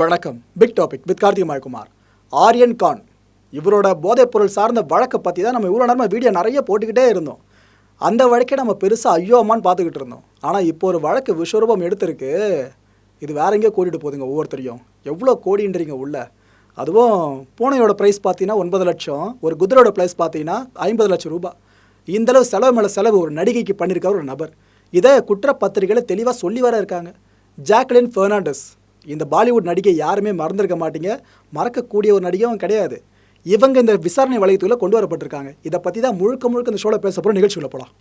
வணக்கம். Big topic with Karthik Kumar Aryan Khan. இவரோட போதைப்பொருள் சார்ந்த வழக்கை பற்றி தான் நம்ம இவ்வளோ நேரமாக வீடியோ நிறைய போட்டுக்கிட்டே இருந்தோம். அந்த வழக்கை நம்ம பெருசாக ஐயோ அம்மான்னு பார்த்துக்கிட்டு இருந்தோம். ஆனால் இப்போ ஒரு வழக்கு விஸ்வரூபம் எடுத்திருக்கு. இது வேற எங்கேயோ கூட்டிகிட்டு போகுதுங்க ஒவ்வொருத்தரையும். எவ்வளோ கோடின்றீங்க உள்ள. அதுவும் பூனையோட ப்ரைஸ் பார்த்தீங்கன்னா ஒன்பது லட்சம். ஒரு குதிரையோட ப்ரைஸ் பார்த்தீங்கன்னா ஐம்பது லட்சம் ரூபாய். இந்த அளவு செலவு மேலே செலவு ஒரு நடிகைக்கு பண்ணியிருக்கார் ஒரு நபர். இதை குற்றப்பத்திரிகையில் தெளிவாக சொல்லி வர இருக்காங்க. ஜாக்லின் ஃபெர்னாண்டஸ் இந்த பாலிவுட் நடிகை யாருமே மறந்துருக்க மாட்டீங்க. மறக்கக்கூடிய ஒரு நடிகையும் கிடையாது. இவங்க இந்த விசாரணை வளையத்துக்குள்ள கொண்டு வரப்பட்டிருக்காங்க. இதை பற்றி தான் முழுக்க முழுக்க இந்த ஷோவில் பேச போகிற நிகழ்ச்சியில் போகலாம்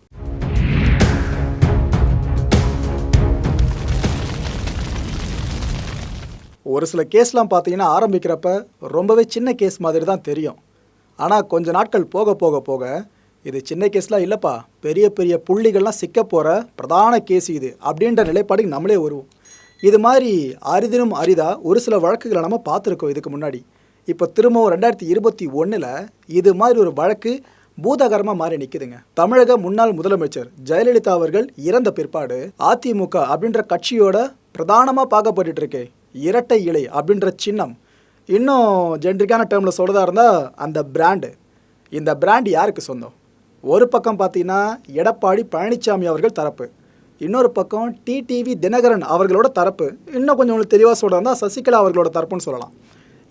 ஒரு சில கேஸ்லாம் பார்த்தீங்கன்னா ஆரம்பிக்கிறப்ப ரொம்பவே சின்ன கேஸ் மாதிரி தான் தெரியும். ஆனால் கொஞ்ச நாட்கள் போக போக போக இது சின்ன கேஸ்லாம் இல்லைப்பா. பெரிய பெரிய புள்ளிகள்லாம் சிக்க போகிற பிரதான கேஸ் இது அப்படின்ற நிலைப்பாடுக்கு நம்மளே வருவோம். இது மாதிரி அரிதினும் அரிதா ஒரு சில வழக்குகளை நம்ம பார்த்துருக்கோம் இதுக்கு முன்னாடி. இப்போ திரும்பவும் ரெண்டாயிரத்தி இருபத்தி ஒன்றில் இது மாதிரி ஒரு வழக்கு பூதகரமாக மாறி நிற்குதுங்க தமிழக முன்னாள் முதலமைச்சர் ஜெயலலிதா அவர்கள் இறந்த பிற்பாடு அதிமுக அப்படின்ற கட்சியோட பிரதானமாக பார்க்கப்பட்டு இருக்கு இரட்டை இலை அப்படின்ற சின்னம். இன்னும் ஜென்ரிக்கான டேர்மில் சொல்கிறதா இருந்தால் அந்த பிராண்டு இந்த பிராண்ட் யாருக்கு சொந்தம்? ஒரு பக்கம் பார்த்தீங்கன்னா எடப்பாடி பழனிசாமி அவர்கள் தரப்பு. இன்னொரு பக்கம் டிடிவி தினகரன் அவர்களோட தரப்பு. இன்னும் கொஞ்சம் உங்களுக்கு தெளிவாக சொல்கிறதா சசிகலா அவர்களோட தரப்புன்னு சொல்லலாம்.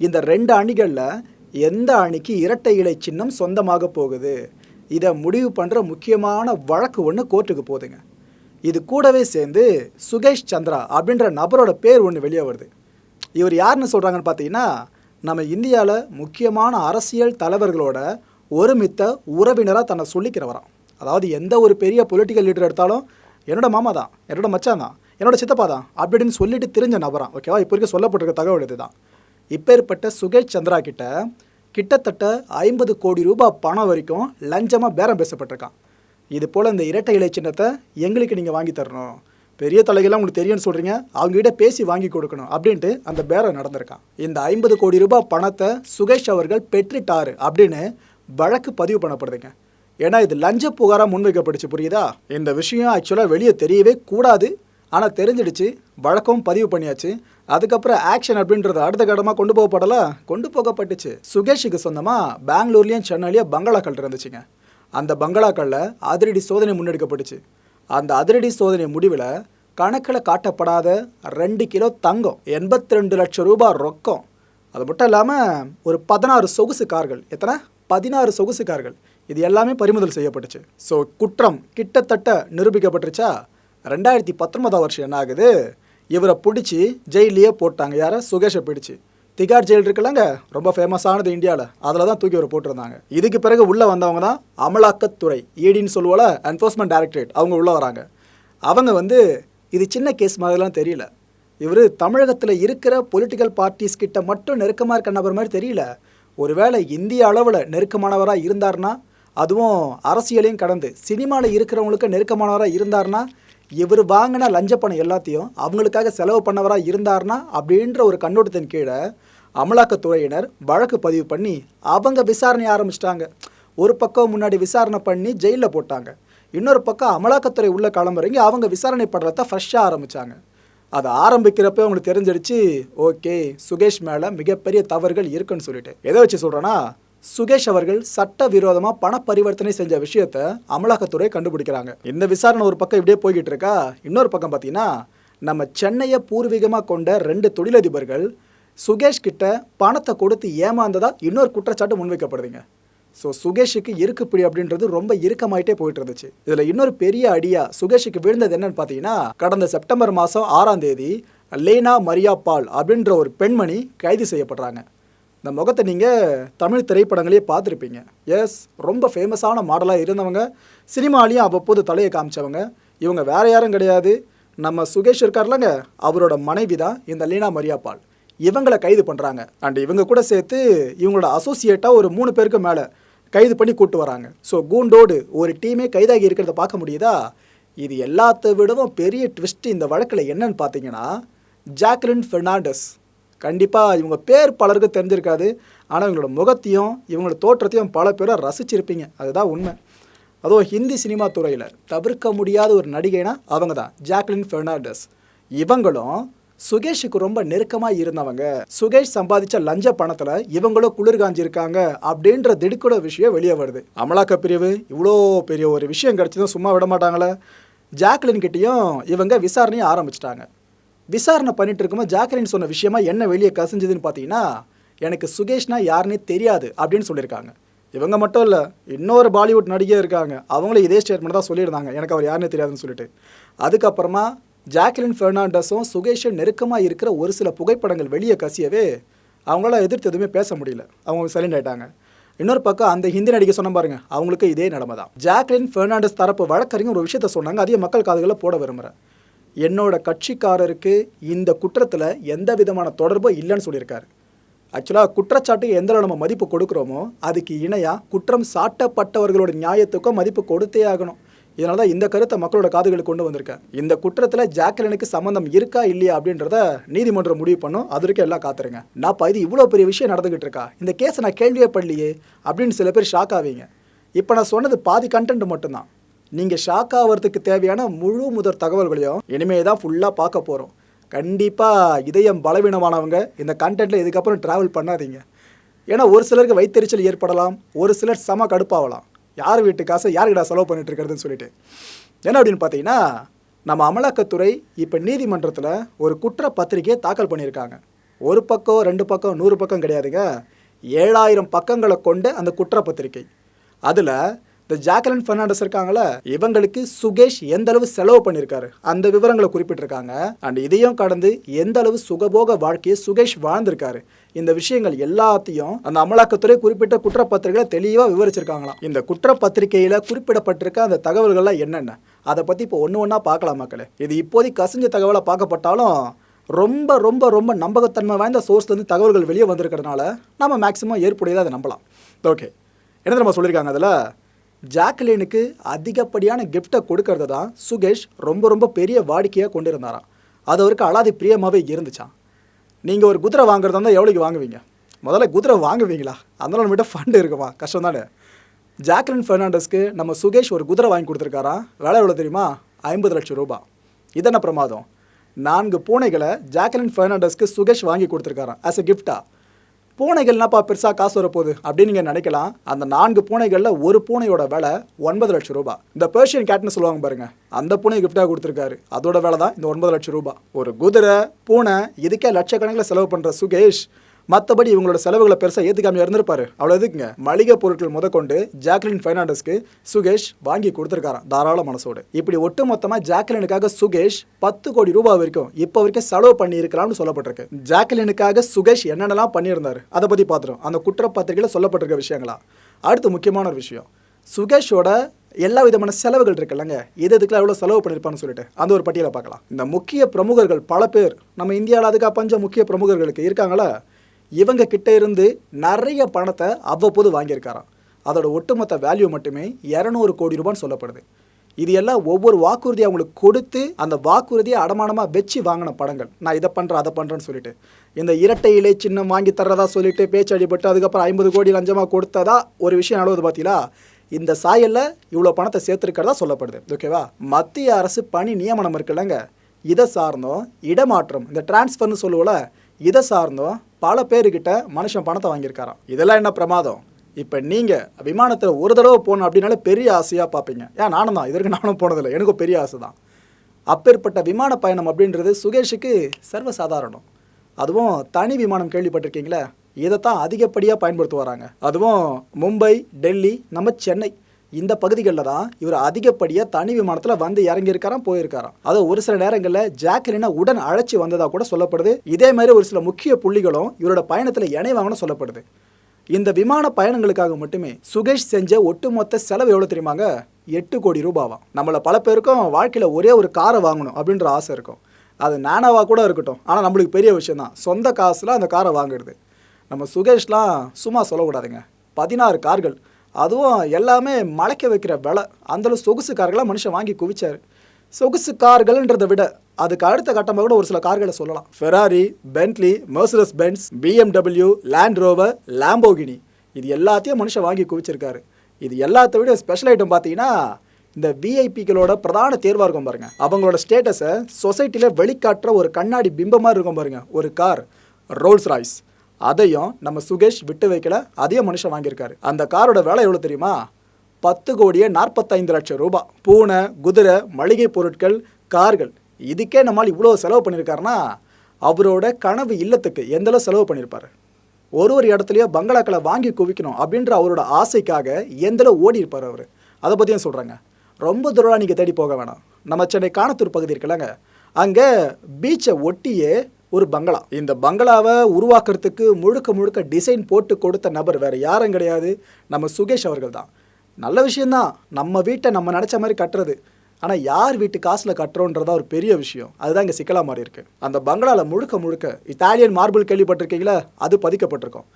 இந்த ரெண்டு அணிகளில் எந்த அணிக்கு இரட்டை இலை சின்னம் சொந்தமாக போகுது? இதை முடிவு பண்ணுற முக்கியமான வழக்கு ஒன்று கோர்ட்டுக்கு போகுதுங்க. இது கூடவே சேர்ந்து சுகேஷ் சந்திரா அப்படின்ற நபரோட பேர் ஒன்று வெளியே வருது. இவர் யாருன்னு சொல்கிறாங்கன்னு பார்த்தீங்கன்னா நம்ம இந்தியாவில் முக்கியமான அரசியல் தலைவர்களோட ஒருமித்த உறவினராக தன்னை சொல்லிக்கிறவராம். அதாவது எந்த ஒரு பெரிய பொலிட்டிக்கல் லீடர் எடுத்தாலும் என்னோட மாமா தான் என்னோட மச்சான் தான் என்னோட சித்தப்பா தான் அப்படின்னு சொல்லிட்டு தெரிஞ்ச நபரான் ஓகேவா இப்போ வரைக்கும் சொல்லப்பட்டிருக்க தகவல் இதுதான் இப்பேற்பட்ட சுகேஷ் சந்திரா கிட்ட கிட்டத்தட்ட ஐம்பது கோடி ரூபாய் பணம் வரைக்கும் லஞ்சமாக பேரம் பேசப்பட்டிருக்கான். இது போல் இந்த இரட்டை இலை சின்னத்தை எங்களுக்கு நீங்கள் வாங்கி தரணும். பெரிய தலைகள்லாம் உங்களுக்கு தெரியும்னு சொல்கிறீங்க அவங்ககிட்ட பேசி வாங்கி கொடுக்கணும் அப்படின்ட்டு அந்த பேரம் நடந்திருக்கான். இந்த ஐம்பது கோடி ரூபாய் பணத்தை சுகேஷ் அவர்கள் பெற்றுட்டாரு அப்படின்னு வழக்கு பதிவு பண்ணப்படுதுங்க. ஏன்னா இது லஞ்ச புகாராக முன்வைக்கப்படுச்சு புரியுதா? இந்த விஷயம் ஆக்சுவலாக வெளியே தெரியவே கூடாது. ஆனால் தெரிஞ்சிடுச்சு வழக்கம் பதிவு பண்ணியாச்சு. அதுக்கப்புறம் ஆக்ஷன் அப்படின்றது அடுத்த கட்டமாக கொண்டு போகப்படல கொண்டு போகப்பட்டுச்சு. சுகேஷுக்கு சொந்தமாக பெங்களூர்லேயும் சென்னையிலையும் பங்களாக்கள் இருந்துச்சுங்க. அந்த பங்களாக்களில் அதிரடி சோதனை முன்னெடுக்கப்பட்டுச்சு. அந்த அதிரடி சோதனை முடிவில் கணக்கில் காட்டப்படாத ரெண்டு கிலோ தங்கம் எண்பத்தி ரெண்டு லட்சம் ரூபாய் ரொக்கம். அது மட்டும் இல்லாமல் ஒரு பதினாறு சொகுசு கார்கள் எத்தனை? பதினாறு சொகுசு கார்கள். இது எல்லாமே பறிமுதல் செய்யப்பட்டுச்சு. ஸோ குற்றம் கிட்டத்தட்ட நிரூபிக்கப்பட்டுருச்சா? ரெண்டாயிரத்தி பத்தொன்பதாம் வருஷம் என்ன ஆகுது? இவரை பிடிச்சி ஜெயிலையே போட்டாங்க. யாரை? சுகேஷை பிடிச்சி. திகார் ஜெயில் இருக்குல்லங்க ரொம்ப ஃபேமஸானது இந்தியாவில் அதில் தான் தூக்கி அவரை போட்டிருந்தாங்க. இதுக்கு பிறகு உள்ளே வந்தவங்க தான் அமலாக்கத்துறை ஈடின்னு சொல்லுவோல என்ஃபோர்ஸ்மெண்ட் டைரக்டரேட் அவங்க உள்ளே வராங்க. அவங்க வந்து இது சின்ன கேஸ் மாதிரிலாம் தெரியல. இவர் தமிழகத்தில் இருக்கிற பொலிட்டிக்கல் பார்ட்டிஸ் கிட்ட மட்டும் நெருக்கமாக இருக்க நபர் மாதிரி தெரியல. ஒருவேளை இந்திய அளவில் நெருக்கமானவராக இருந்தார்னா அதுவும் அரசியலையும் கடந்து சினிமாவில் இருக்கிறவங்களுக்கு நெருக்கமானவராக இருந்தார்னா இவர் வாங்கின லஞ்ச பணம் எல்லாத்தையும் அவங்களுக்காக செலவு பண்ணவராக இருந்தார்னா அப்படின்ற ஒரு கண்ணோட்டத்தின் கீழே அமலாக்கத்துறையினர் வழக்கு பதிவு பண்ணி அவங்க விசாரணை ஆரம்பிச்சிட்டாங்க. ஒரு பக்கம் முன்னாடி விசாரணை பண்ணி ஜெயிலில் போட்டாங்க. இன்னொரு பக்கம் அமலாக்கத்துறை உள்ள கிளம்புறீங்க அவங்க விசாரணை படுறத ஃப்ரெஷ்ஷாக ஆரம்பித்தாங்க அதை ஆரம்பிக்கிறப்ப அவங்களுக்கு தெரிஞ்சிடுச்சு ஓகே சுகேஷ் மேலே மிகப்பெரிய தவறுகள் இருக்குன்னு சொல்லிட்டு. எதை வச்சு சொல்கிறேன்னா சுகேஷ் அவர்கள் சட்ட விரோதமாக பண பரிவர்த்தனை செஞ்ச விஷயத்த அமலாக்கத்துறை கண்டுபிடிக்கிறாங்க. இந்த விசாரணை ஒரு பக்கம் இப்படியே போய்கிட்டு இருக்கா இன்னொரு பக்கம் பார்த்தீங்கன்னா நம்ம சென்னையை பூர்வீகமாக கொண்ட ரெண்டு தொழிலதிபர்கள் சுகேஷ் கிட்ட பணத்தை கொடுத்து ஏமாந்ததா இன்னொரு குற்றச்சாட்டு முன்வைக்கப்படுதுங்க. ஸோ சுகேஷுக்கு இருக்குப்பிடி அப்படின்றது ரொம்ப இறுக்கமாயிட்டே போயிட்டு இருந்துச்சு. இதில் இன்னொரு பெரிய அடியா சுகேஷுக்கு விழுந்தது என்னன்னு பார்த்தீங்கன்னா கடந்த செப்டம்பர் மாதம் ஆறாம் தேதி லேனா மரியா பால் அப்படின்ற ஒரு பெண்மணி கைது செய்யப்படுறாங்க. இந்த முகத்தை நீங்கள் தமிழ் திரைப்படங்களே பார்த்துருப்பீங்க. எஸ் ரொம்ப ஃபேமஸான மாடலாக இருந்தவங்க சினிமாலையும் அவ்வப்போது தலையை காமிச்சவங்க. இவங்க வேறு யாரும் கிடையாது. நம்ம சுகேஷ் இருக்கார்லங்க அவரோட மனைவி தான் இந்த லீனா மரியாப்பால் இவங்களை கைது பண்ணுறாங்க அண்ட் இவங்க கூட சேர்த்து இவங்களோட அசோசியேட்டாக ஒரு மூணு பேருக்கு மேலே கைது பண்ணி கூட்டு வராங்க. ஸோ கூண்டோடு ஒரு டீமே கைதாகி இருக்கிறத பார்க்க முடியுதா? இது எல்லாத்த விடவும் பெரிய ட்விஸ்ட் இந்த வழக்கில் என்னன்னு பார்த்தீங்கன்னா ஜாக்லின் ஃபெர்னாண்டஸ் கண்டிப்பாக இவங்க பேர் பலருக்கு தெரிஞ்சிருக்காது. ஆனால் இவங்களோட முகத்தையும் இவங்களோட தோற்றத்தையும் பல பேரை ரசிச்சிருப்பீங்க. அதுதான் உண்மை. அதுவும் ஹிந்தி சினிமா துறையில் தவிர்க்க முடியாத ஒரு நடிகைனா அவங்க தான் ஜாக்லின் ஃபெர்னாண்டஸ் இவங்களும் சுகேஷுக்கு ரொம்ப நெருக்கமாக இருந்தவங்க. சுகேஷ் சம்பாதிச்ச லஞ்ச பணத்தில் இவங்களும் குளிர் காஞ்சிருக்காங்க அப்படின்ற திடுக்குட விஷயம் வெளியே வருது. அமலாக்க பிரிவு இவ்வளோ பெரிய ஒரு விஷயம் கிடச்சதும் சும்மா விட மாட்டாங்களே. ஜாக்லின் கிட்டேயும் இவங்க விசாரணையை ஆரம்பிச்சிட்டாங்க. விசாரணை பண்ணிட்டு இருக்கும்போது ஜாக்லின் சொன்ன விஷயமா என்ன வெளியே கசிஞ்சதுன்னு பார்த்தீங்கன்னா எனக்கு சுகேஷ்னா யாருன்னே தெரியாது அப்படின்னு சொல்லியிருக்காங்க. இவங்க மட்டும் இல்லை இன்னொரு பாலிவுட் நடிகை இருக்காங்க. அவங்களும் இதே ஸ்டேட்மெண்ட் தான் சொல்லியிருந்தாங்க. எனக்கு அவர் யாருன்னு தெரியாதுன்னு சொல்லிட்டு. அதுக்கப்புறமா ஜாக்லின் ஃபெர்னாண்டஸும் சுகேஷும் நெருக்கமாக இருக்கிற ஒரு சில புகைப்படங்கள் வெளியே கசியவே அவங்களால எதிர்த்து எதுவுமே பேச முடியல. அவங்க சைலண்ட் ஆகிட்டாங்க இன்னொரு பக்கம் அந்த ஹிந்தி நடிகை சொன்ன பாருங்க அவங்களுக்கு இதே நிலைமை தான். ஜாக்லின் ஃபெர்னாண்டஸ் தரப்பு வழக்கறிஞர் ஒரு விஷயத்த சொன்னாங்க அதையும் மக்கள் காதுகளை போட விரும்புகிறேன் என்னோட கட்சிக்காரருக்கு இந்த குற்றத்தில் எந்த விதமான தொடர்பும் இல்லைன்னு சொல்லியிருக்காரு. ஆக்சுவலாக குற்றச்சாட்டுக்கு எந்த அளவு நம்ம மதிப்பு கொடுக்குறோமோ அதுக்கு இணையாக குற்றம் சாட்டப்பட்டவர்களோட நியாயத்துக்கும் மதிப்பு கொடுத்தே ஆகணும். இதனால தான் இந்த கருத்தை மக்களோட காதுகளுக்கு கொண்டு வந்திருக்கேன். இந்த குற்றத்தில் ஜாக்லினுக்கு சம்மந்தம் இருக்கா இல்லையா அப்படின்றத நீதிமன்றம் முடிவு பண்ணும். அது வரைக்கும் எல்லாம் காத்துருங்க. நான் இது இவ்வளோ பெரிய விஷயம் நடந்துகிட்டு இருக்கா? இந்த கேஸை நான் கேள்வியே பண்ணலையே அப்படின்னு சில பேர் ஷாக் ஆவீங்க. இப்போ நான் சொன்னது பாதி கண்டென்ட் மட்டும்தான். நீங்கள் ஷாக் ஆகிறதுக்கு தேவையான முழு முதற் தகவல்களையும் இனிமே தான் ஃபுல்லாக பார்க்க போகிறோம் கண்டிப்பாக இதயம் பலவீனமானவங்க இந்த கண்டென்ட்டில் இதுக்கப்புறம் ட்ராவல் பண்ணாதீங்க. ஏன்னா ஒரு சிலருக்கு வைத்தறிச்சல் ஏற்படலாம் ஒரு சிலர் செம கடுப்பாகலாம் யார் வீட்டு காசை யாருக்கிட்ட செலவு பண்ணிட்டு இருக்கிறதுன்னு சொல்லிட்டு. என்ன அப்படின்னு பார்த்தீங்கன்னா நம்ம அமலாக்கத்துறை இப்போ நீதிமன்றத்தில் ஒரு குற்ற பத்திரிகையை தாக்கல் பண்ணியிருக்காங்க. ஒரு பக்கம் ரெண்டு பக்கம் நூறு பக்கம் கிடையாதுங்க. ஏழாயிரம் பக்கங்களை கொண்ட அந்த குற்றப்பத்திரிகை. அதில் இந்த ஜாக்கலின் பெர்னாண்டஸ் இருக்காங்களே இவங்களுக்கு சுகேஷ் எந்த அளவு செலவு பண்ணியிருக்காரு அந்த விவரங்களை குறிப்பிட்டிருக்காங்க. அண்ட் இதையும் கடந்து எந்த அளவு சுகபோக வாழ்க்கையை சுகேஷ் வாழ்ந்திருக்காரு? இந்த விஷயங்கள் எல்லாத்தையும் அந்த அமலாக்கத்துறை குறிப்பிட்ட குற்றப்பத்திரிகைகளை தெளிவாக விவரிச்சிருக்காங்களாம். இந்த குற்றப்பத்திரிகையில குறிப்பிடப்பட்டிருக்க அந்த தகவல்கள்லாம் என்னென்ன? அதை பற்றி இப்போ ஒன்று ஒன்றா பார்க்கலாம் மக்களே? இது இப்போதைக்கு கசிஞ்ச தகவலை பார்க்கப்பட்டாலும் ரொம்ப ரொம்ப ரொம்ப நம்பகத்தன்மை வாய்ந்த சோர்ஸ்லேருந்து தகவல்கள் வெளியே வந்திருக்கிறதுனால நம்ம மேக்ஸிமம் ஏற்புடையதாக அதை நம்பலாம். ஓகே என்ன நம்ம சொல்லியிருக்காங்க அதில்? ஜாக்லினுக்கு அதிகப்படியான கிஃப்ட்டை கொடுக்கறது தான் சுகேஷ் ரொம்ப ரொம்ப பெரிய வாடிக்கையாக கொண்டு இருந்தாராம் அது அவருக்கு அலாதி பிரியமாகவே இருந்துச்சான் நீங்கள் ஒரு குதிரை வாங்குறதா இருந்தால் எவ்வளோக்கு வாங்குவீங்க? முதல்ல குதிரை வாங்குவீங்களா? அதனால் நம்மகிட்ட ஃபண்டு இருக்குமா? கஷ்டம் தானே. ஜாக்லின் ஃபெர்னாண்டஸ்க்கு நம்ம சுகேஷ் ஒரு குதிரை வாங்கி கொடுத்துருக்காராம். வேலை எவ்வளோ தெரியுமா? ஐம்பது லட்சம் ரூபாய் இதென்ன பிரமாதம்? நான்கு பூனைகளை ஜாக்லின் ஃபெர்னாண்டஸ்க்கு சுகேஷ் வாங்கி கொடுத்துருக்காராம். ஆஸ் எ கிஃப்டாக பூனைகள்னாப்பா பெருசாக காசு வரப்போகுது அப்படின்னு நீங்கள் நினைக்கலாம். அந்த நான்கு பூனைகளில் ஒரு பூனையோட விலை ஒன்பது லட்சம் ரூபாய் இந்த பெர்ஷியன் கேட்னு சொல்லுவாங்க பாருங்க. அந்த பூனை கிஃப்டாக கொடுத்துருக்காரு. அதோட விலை தான் இந்த ஒன்பது லட்சம் ரூபாய் ஒரு குதிரை பூனை இதுக்கே லட்சக்கணக்கில் செலவு பண்ணுற சுகேஷ். மற்றபடி இவங்களோட செலவுகளை பெருசாக ஏற்றுக்காம இருந்திருப்பாரு அவ்வளோ எதுக்குங்க? மளிகை பொருட்கள் முதற்கொண்டு ஜாக்லின் ஃபைனாண்டஸ்க்கு சுகேஷ் வாங்கி கொடுத்துருக்காராம் தாராள மனசோடு. இப்படி ஒட்டுமொத்தமாக ஜாக்லினுக்காக சுகேஷ் பத்து கோடி ரூபாய் வரைக்கும் இப்போ வரைக்கும் செலவு பண்ணி இருக்கலாம்னு சொல்லப்பட்டிருக்கு. ஜாக்லினுக்காக சுகேஷ் என்னென்னலாம் பண்ணியிருந்தாரு அதை பற்றி பார்த்துரும் அந்த குற்றப்பத்திரிகையில் சொல்லப்பட்டிருக்க விஷயங்களா? அடுத்து முக்கியமான ஒரு விஷயம். சுகேஷோட எல்லா விதமான செலவுகள் இருக்குல்லங்க. எது எதுக்குலாம் எவ்வளோ செலவு பண்ணியிருப்பான்னு சொல்லிட்டு அந்த ஒரு பட்டியலை பார்க்கலாம். இந்த முக்கிய பிரமுகர்கள் பல பேர் நம்ம இந்தியாவில் அதுக்காக பஞ்ச முக்கிய பிரமுகர்களுக்கு இருக்காங்களா? இவங்க கிட்ட இருந்து நிறைய பணத்தை அவ்வப்போது வாங்கியிருக்காராம். அதோட ஒட்டுமொத்த வேல்யூ மட்டுமே இரநூறு கோடி ரூபான்னு சொல்லப்படுது. இது எல்லாம் ஒவ்வொரு வாக்குறுதி அவங்களுக்கு கொடுத்து அந்த வாக்குறுதியை அடமானமாக வச்சு வாங்கின படங்கள். நான் இதை பண்ணுறேன் அதை பண்ணுறேன்னு சொல்லிட்டு. இந்த இரட்டை இலை சின்னம் வாங்கி தர்றதா சொல்லிட்டு பேச்சு அடிபட்டு அதுக்கப்புறம் ஐம்பது கோடி லஞ்சமாக கொடுத்ததா ஒரு விஷயம் நடவுது பார்த்தீங்களா இந்த சாயலில் இவ்வளோ பணத்தை சேர்த்துருக்கிறதா சொல்லப்படுது. ஓகேவா மத்திய அரசு பணி நியமனம் இருக்குல்லங்க. இதை சார்ந்தோம் இடமாற்றம் இந்த டிரான்ஸ்ஃபர்னு சொல்லுவோம்ல இதை சார்ந்தோம் பல பேருக்கிட்ட மனுஷன் பணத்தை வாங்கியிருக்காராம். இதெல்லாம் என்ன பிரமாதம்? இப்போ நீங்கள் விமானத்தில் ஒரு தடவை போகணும் அப்படின்னாலே பெரிய ஆசையாக பார்ப்பீங்க. ஏன் நானும் தான். இதற்கு நானும் போனதில்லை. எனக்கும் பெரிய ஆசை தான். அப்பேற்பட்ட விமான பயணம் அப்படின்றது சுகேஷுக்கு சர்வசாதாரணம். அதுவும் தனி விமானம் கேள்விப்பட்டிருக்கீங்களே? இதைத்தான் அதிகப்படியாக பயன்படுத்தி வராங்க அதுவும் மும்பை டெல்லி நம்ம சென்னை. இந்த பகுதிகளில் தான் இவர் அதிகப்படியாக தனி விமானத்தில் வந்து இறங்கியிருக்காராம் போயிருக்காராம். அது ஒரு சில நேரங்களில் ஜாக்லினை உடன் அழைச்சி வந்ததாக கூட சொல்லப்படுது. இதே மாதிரி ஒரு சில முக்கிய புள்ளிகளும் இவரோட பயணத்தில் இணைவாங்கன்னு சொல்லப்படுது. இந்த விமான பயணங்களுக்காக மட்டுமே சுகேஷ் செஞ்ச ஒட்டுமொத்த செலவு எவ்வளோ தெரியுமாங்க? எட்டு கோடி ரூபாவாம் நம்மளை பல பேருக்கும் வாழ்க்கையில் ஒரே ஒரு காரை வாங்கணும் அப்படின்ற ஆசை இருக்கும். அது நானாவாக கூட இருக்கட்டும். ஆனால் நம்மளுக்கு பெரிய விஷயம் தான். சொந்த காசில் அந்த காரை வாங்குறது. நம்ம சுகேஷ்லாம் சும்மா சொல்லக்கூடாதுங்க. பதினாறு கார்கள். அதுவும் எல்லாமே மலைக்க வைக்கிற விலை. அந்தளவு சொகுசு கார்களாக மனுஷன் வாங்கி குவிச்சார். சொகுசு கார்கள்ன்றதை விட அதுக்கு அடுத்த கட்டமாக கூட ஒரு சில கார்களை சொல்லலாம். Ferrari Bentley Mercedes Benz BMW Land Rover Lamborghini இது எல்லாத்தையும் மனுஷன் வாங்கி குவிச்சிருக்காரு. இது எல்லாத்த விட ஸ்பெஷல் ஐட்டம் பார்த்தீங்கன்னா இந்த விஐபிகளோட பிரதான தேர்வாக இருக்கும் பாருங்கள் அவங்களோட ஸ்டேட்டஸை சொசைட்டியில் வெளிக்காட்டுற ஒரு கண்ணாடி பிம்பமாக இருக்கும் பாருங்கள் ஒரு கார் ரோல்ஸ் ராய்ஸ் அதையும் நம்ம சுகேஷ் விட்டு வைக்கல அதே மனுஷன் வாங்கியிருக்காரு. அந்த காரோட விலை எவ்வளோ தெரியுமா? பத்து கோடியே நாற்பத்தைந்து லட்சம் ரூபாய். பூனை குதிரை மளிகை பொருட்கள் கார்கள். இதுக்கே நம்மால் இவ்வளோ செலவு பண்ணியிருக்காருன்னா அவரோட கனவு இல்லத்துக்கு எந்தளவு செலவு பண்ணியிருப்பாரு? ஒரு ஒரு இடத்துலையோ பங்களாக்களை வாங்கி குவிக்கணும் அப்படின்ற அவரோட ஆசைக்காக எந்தளவு ஓடி இருப்பார் அவர்? அதை பற்றியும் சொல்கிறாங்க ரொம்ப தூரம் நீங்கள் தேடி போக வேணாம். நம்ம சென்னை காணத்தூர் பகுதி இருக்குல்லங்க. அங்கே பீச்சை ஒட்டியே ஒரு பங்களா. இந்த பங்களாவை உருவாக்குறதுக்கு முழுக்க முழுக்க டிசைன் போட்டு கொடுத்த நபர் வேறு யாரும் கிடையாது. நம்ம சுகேஷ் அவர்கள் தான். நல்ல விஷயந்தான் நம்ம வீட்டை நம்ம நினச்ச மாதிரி கட்டுறது. ஆனால் யார் வீட்டு காசில் கட்டுறோன்றதா ஒரு பெரிய விஷயம். அதுதான் இங்கே சிக்கலா மாறி இருக்கு. அந்த பங்களாவில் முழுக்க முழுக்க இத்தாலியன் மார்பிள் கேள்விப்பட்டிருக்கீங்களா? அது பதிக்கப்பட்டிருக்கும்.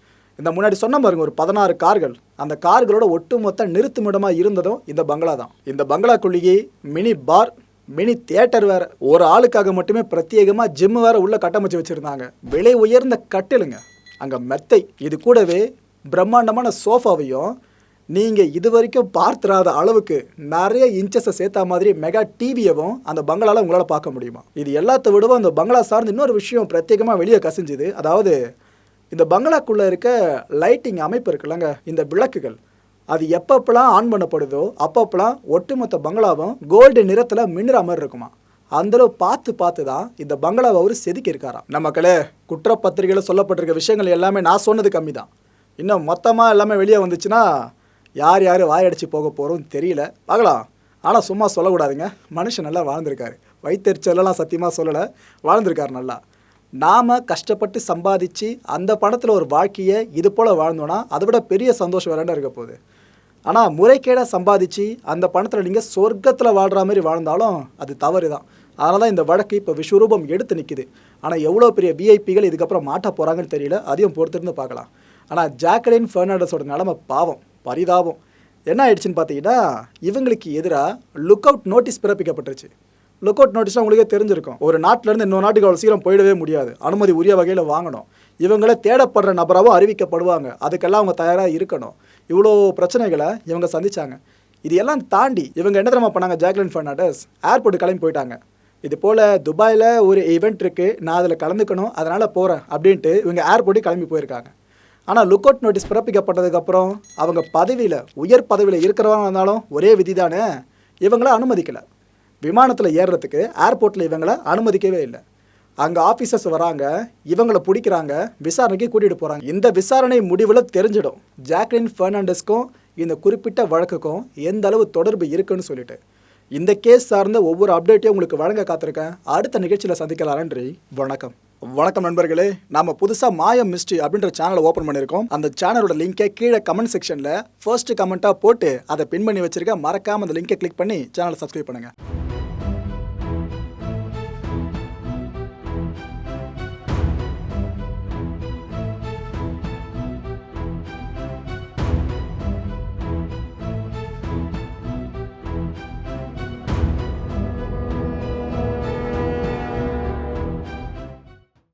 இந்த முன்னாடி சொன்ன பாருங்க ஒரு பதினாறு கார்கள். அந்த கார்களோட ஒட்டுமொத்த நிறுத்துமிடமாக இருந்ததும் இந்த பங்களா தான். இந்த பங்களாக்குள்ளேயே மினி பார் மினி தியேட்டர் வேற. ஒரு ஆளுக்காக மட்டுமே பிரத்யேகமாக ஜிம் வேற உள்ள கட்டமைச்சு வச்சுருந்தாங்க. விலை உயர்ந்த கட்டிலுங்க. அங்கே மெத்தை. இது கூடவே பிரம்மாண்டமான சோஃபாவையும் நீங்கள் இது வரைக்கும் பார்த்துராத அளவுக்கு நிறைய இன்ச்சஸை சேர்த்தா மாதிரி மெகா டிவியவும் அந்த பங்களால் உங்களால் பார்க்க முடியுமா? இது எல்லாத்த விடவும் அந்த பங்களா சார்ந்து இன்னொரு விஷயம் பிரத்யேகமாக வெளியே கசிஞ்சுது. அதாவது இந்த பங்களாக்குள்ளே இருக்க லைட்டிங் அமைப்பு இருக்குல்லங்க. இந்த விளக்குகள். அது எப்பப்பெல்லாம் ஆன் பண்ணப்படுதோ அப்பப்பெல்லாம் ஒட்டுமொத்த பங்களாவும் கோல்டு நிறத்தில் மின்னுற மாதிரி இருக்குமா? அந்தளவு பார்த்து பார்த்து தான் இந்த பங்களாவை அவர் செதுக்கி இருக்காராம் நமக்களே குற்றப்பத்திரிகையில் சொல்லப்பட்டிருக்க விஷயங்கள் எல்லாமே நான் சொன்னது கம்மி தான் இன்னும் மொத்தமாக எல்லாமே வெளியே வந்துச்சுன்னா யார் யார் வாயடிச்சு போக போகிறோம் தெரியல. பார்க்கலாம். ஆனால் சும்மா சொல்லக்கூடாதுங்க. மனுஷன் நல்லா வாழ்ந்திருக்காரு. வயிற்றுச்சலெல்லாம் சத்தியமாக சொல்லலை. வாழ்ந்திருக்காரு நல்லா. நாம் கஷ்டப்பட்டு சம்பாதிச்சு அந்த பணத்தில் ஒரு வாழ்க்கையை இது போல் வாழ்ந்தோன்னா அதை விட பெரிய சந்தோஷம் வேற இருக்க போகுது? ஆனால் முறைகேடாக சம்பாதிச்சு அந்த பணத்தில் நீங்கள் சொர்க்கத்தில் வாழ்கிற மாதிரி வாழ்ந்தாலும் அது தவறு தான் அதனால தான் இந்த வழக்கு இப்போ விஸ்வரூபம் எடுத்து நிற்கிது ஆனால் எவ்வளோ பெரிய விஐபிகள் இதுக்கப்புறம் மாட்ட போகிறாங்கன்னு தெரியல. அதையும் பொறுத்திருந்து பார்க்கலாம். ஆனால் ஜாக்கலின் ஃபெர்னாண்டஸோட நிலமை பாவம் பரிதாபம். என்ன ஆயிடுச்சுன்னு பார்த்தீங்கன்னா இவங்களுக்கு எதிராக லுக் அவுட் நோட்டீஸ் பிறப்பிக்கப்பட்டுருச்சு. லுக் அவுட் நோட்டீஸ்லாம் உங்களுக்கே தெரிஞ்சிருக்கும். ஒரு நாட்டிலேருந்து இன்னொரு நாட்டுக்கு அவ்வளோ சீக்கிரம் போயிடவே முடியாது. அனுமதி உரிய வகையில் வாங்கணும். இவங்களே தேடப்படுற நபராகவும் அறிவிக்கப்படுவாங்க. அதுக்கெல்லாம் அவங்க தயாராக இருக்கணும். இவ்வளோ பிரச்சனைகளை இவங்க சந்திச்சாங்க. இது எல்லாம் தாண்டி இவங்க என்ன தெரியுமா பண்ணாங்க? ஜாக்லின் ஃபெர்னாண்டஸ் ஏர்போர்ட் கிளம்பி போயிட்டாங்க. இது போல் துபாயில் ஒரு ஈவெண்ட் இருக்குது நான் அதில் கலந்துக்கணும். அதனால் போகிறேன் அப்படின்ட்டு இவங்க ஏர்போர்ட்டுக்கு கிளம்பி போயிருக்காங்க. ஆனால் லுக் அவுட் நோட்டீஸ் பிறப்பிக்கப்பட்டதுக்கப்புறம் அவங்க பதவியில் உயர் பதவியில் இருக்கிறவங்க இருந்தாலும் ஒரே விதி தானே இவங்கள அனுமதிக்கலை. விமானத்தில் ஏறுறதுக்கு ஏர்போர்ட்டில் இவங்களை அனுமதிக்கவே இல்லை. அங்கே ஆஃபீஸர்ஸ் வராங்க இவங்களை பிடிக்கிறாங்க விசாரணைக்கு கூட்டிகிட்டு போகிறாங்க இந்த விசாரணை முடிவில் தெரிஞ்சிடும். ஜாக்லின் ஃபெர்னாண்டஸ்க்கும் இந்த குறிப்பிட்ட வழக்குக்கும் எந்த அளவு தொடர்பு இருக்குன்னு சொல்லிட்டு. இந்த கேஸ் சார்ந்த ஒவ்வொரு அப்டேட்டையும் உங்களுக்கு வழங்க காத்திருக்கேன். அடுத்த நிகழ்ச்சியில் சந்திக்கலாம். நன்றி. வணக்கம். வணக்கம் நண்பர்களே. நம்ம புதுசாக மாயம் மிஸ்ட்ரி அப்படின்ற சேனலை ஓப்பன் பண்ணியிருக்கோம். அந்த சேனலோட லிங்கை கீழே கமெண்ட் செக்ஷனில் ஃபர்ஸ்ட் கமெண்ட்டாக போட்டு அதை பின் பண்ணி வச்சிருக்க மறக்காம அந்த லிங்கை கிளிக் பண்ணி சேனலை சப்ஸ்கிரைப் பண்ணுங்கள்